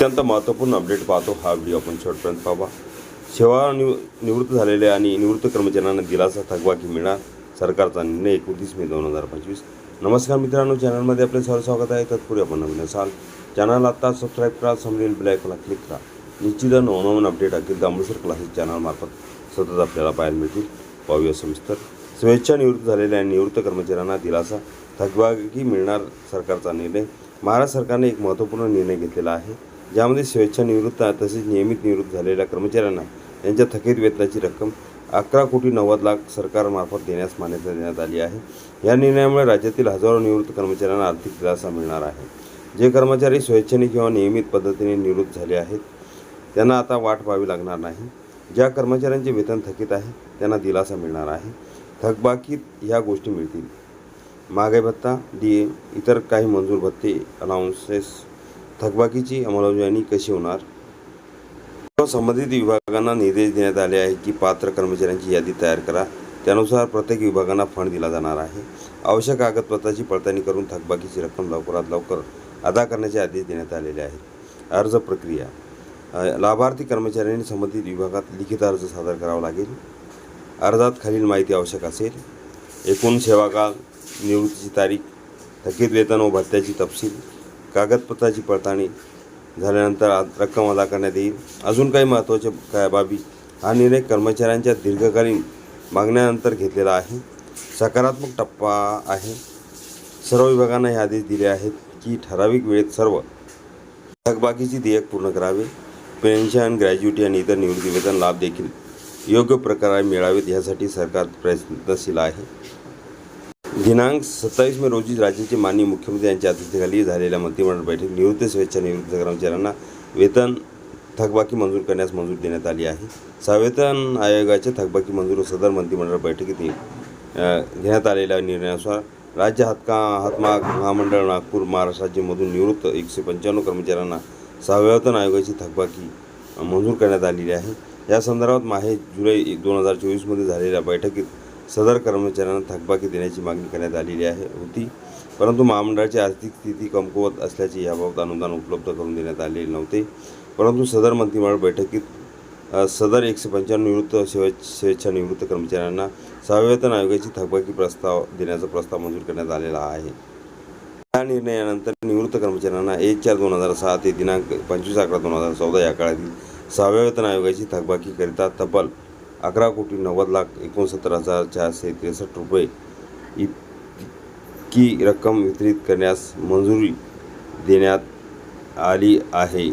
अत्यंत महत्त्वपूर्ण अपडेट पाहतो हा व्हिडिओ आपण शेवटपर्यंत पाहावा सेवा निव निवृत्त झालेल्या आणि निवृत्त कर्मचाऱ्यांना दिलासा थकबाकी मिळणार सरकारचा निर्णय एकोणतीस मे दोन हजार पंचवीस. नमस्कार मित्रांनो चॅनलमध्ये आपले सर्व स्वागत आहे. तत्पूर्वी आपण नवीन असाल चॅनल आत्ता सबस्क्राईब करा समजेल ब्लॅकला क्लिक करा. निश्चित नवनवन अपडेट अखिल अमृतसर क्लासेस चॅनलमार्फत सतत आपल्याला पाहायला मिळतील. पाहूया सविस्तर. स्वेच्छा निवृत्त झालेल्या आणि निवृत्त कर्मचाऱ्यांना दिलासा थकबाकी मिळणार सरकारचा निर्णय. महाराष्ट्र सरकारने एक महत्त्वपूर्ण निर्णय घेतलेला आहे. ज्यामध्ये स्वेच्छा निवृत्त तसेच नियमित निवृत्त झालेल्या कर्मचाऱ्यांना त्यांच्या थकीत वेतनाची रक्कम अकरा कोटी नव्वद लाख सरकारमार्फत देण्यास मान्यता देण्यात आली आहे. या निर्णयामुळे राज्यातील हजारो निवृत्त कर्मचाऱ्यांना आर्थिक दिलासा मिळणार आहे. जे कर्मचारी स्वेच्छेने किंवा नियमित पद्धतीने निवृत्त झाले आहेत त्यांना आता वाट पाहावी लागणार नाही. ज्या कर्मचाऱ्यांचे वेतन थकीत आहे त्यांना दिलासा मिळणार आहे. थकबाकीत ह्या गोष्टी मिळतील. महागाई भत्ता डी ए इतर काही मंजूर भत्ते अलाउन्सेस थकबाकीची अंमलबजावणी कशी होणार? संबंधित विभागांना निर्देश देण्यात आले आहे की पात्र कर्मचाऱ्यांची यादी तयार करा. त्यानुसार प्रत्येक विभागांना फंड दिला जाणार आहे. आवश्यक कागदपत्राची पडताळणी करून थकबाकीची रक्कम लवकरात लवकर अदा करण्याचे आदेश देण्यात आलेले आहेत. अर्ज प्रक्रिया. लाभार्थी कर्मचाऱ्यांनी संबंधित विभागात लिखित अर्ज सादर करावा लागेल. अर्जात खालील माहिती आवश्यक असेल. एकूण सेवाकाल निवृत्तीची तारीख थकीत वेतन व भत्त्याची तपशील कागदपत्राची पडताळणी झाल्यानंतर रक्कम अदा करण्यात येईल. अजून काही महत्त्वाच्या काय बाबी? हा निर्णय कर्मचाऱ्यांच्या दीर्घकालीन मागण्यानंतर घेतलेला आहे. सकारात्मक टप्पा आहे. सर्व विभागांना हे आदेश दिले आहेत की ठराविक वेळेत सर्व थकबाकीची देयक पूर्ण करावे. पेन्शन ग्रॅज्युटी आणि इतर निवृत्ती वेतन लाभ देखील योग्य प्रकारे मिळावेत यासाठी सरकार प्रयत्नशील आहे. दिनांक सत्तावीस मे रोजी राज्याचे माननीय मुख्यमंत्री यांच्या अध्यक्षतेखाली झालेल्या मंत्रिमंडळ बैठक निवृत्त स्वेच्छा निवृत्त कर्मचाऱ्यांना वेतन थकबाकी मंजूर करण्यास मंजूर देण्यात आली आहे. संवेतन आयोगाच्या थकबाकी मंजूर सदर मंत्रिमंडळ बैठकीत घेण्यात आलेल्या निर्णयानुसार राज्य हातका हातमाग महामंडळ नागपूर महाराष्ट्राच्यामधून निवृत्त एकशे पंच्याण्णव कर्मचाऱ्यांना सहावेतन आयोगाची थकबाकी मंजूर करण्यात आलेली आहे. या संदर्भात माहे जुलै दोन हजार चोवीसमध्ये झालेल्या बैठकीत सदर कर्मचाऱ्यांना थकबाकी देण्याची मागणी करण्यात आलेली आहे होती. परंतु महामंडळाची आर्थिक स्थिती कमकुवत असल्याचे याबाबत अनुदान उपलब्ध करून देण्यात आलेले नव्हते. परंतु सदर मंत्रिमंडळ बैठकीत सदर एकशे पंच्याण्णव निवृत्त स्वे स्वेच्छा निवृत्त कर्मचाऱ्यांना सहावेतन आयोगाची थकबाकी प्रस्ताव देण्याचा प्रस्ताव मंजूर करण्यात आलेला आहे. या निर्णयानंतर निवृत्त कर्मचाऱ्यांना एक चार दोन हजार सहा ते दिनांक पंचवीस अकरा दोन हजार चौदा या काळातील सहाव्या वेतन आयोगाची थकबाकीकरिता तब्बल अकरा कोटी नव्वद लाख एकोणसत्तर हजार चारशे त्रेसष्ट रुपये इतकी रक्कम वितरित करण्यास मंजुरी देण्यात आली आहे.